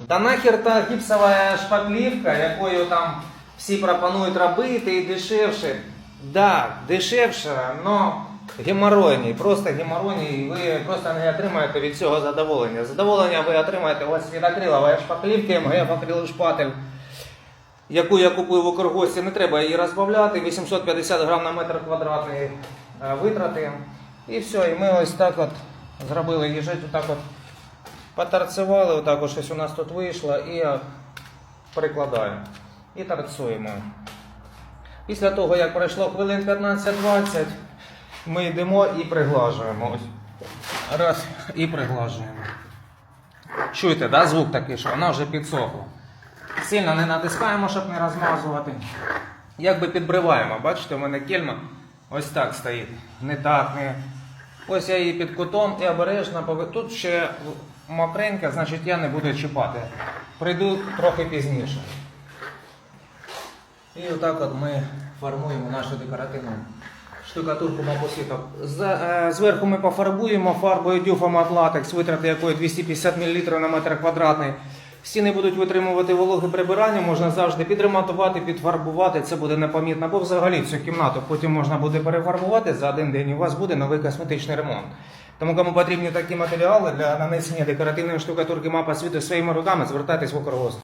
Да нахер та гіпсова шпаклівка, якою там всі пропонують робити і дешевше. Да, дешевше, але геморойний, просто геморойний, і ви просто не отримаєте від цього задоволення. Задоволення ви отримаєте ось від акрилової шпаклівки, МГФ акриловий шпатель, яку я купив в Укргості, не треба її розбавляти, 850 грам на метр квадратний е, витрати. І все, і ми ось так от зробили їжить, отак от Поторцевали, отак ось щось у нас тут вийшло, і прикладаємо. І торцуємо. Після того, як пройшло хвилин 15-20, ми йдемо і приглажуємо. Раз, і приглажуємо. Чуєте, да, звук такий, що вона вже підсохла. Сильно не натискаємо, щоб не розмазувати. Якби підбриваємо, бачите, у мене кельма ось так стоїть. Не так, не. Ось я її під кутом і обережно пове- Тут ще мокренька, значить я не буду чіпати. Прийду трохи пізніше. І отак от ми формуємо нашу декоративну штукатурку мапосіток. З- е, Зверху ми пофарбуємо фарбою дюфомат латекс, витрати якої 250 мл на метр квадратний. Стіни будуть витримувати вологе прибирання, можна завжди підремонтувати, підфарбувати. Це буде непомітно, бо взагалі цю кімнату потім можна буде перефарбувати за один день. і У вас буде новий косметичний ремонт. Тому кому потрібні такі матеріали для нанесення декоративної штукатурки мапа світу своїми руками, звертайтесь в Укргост.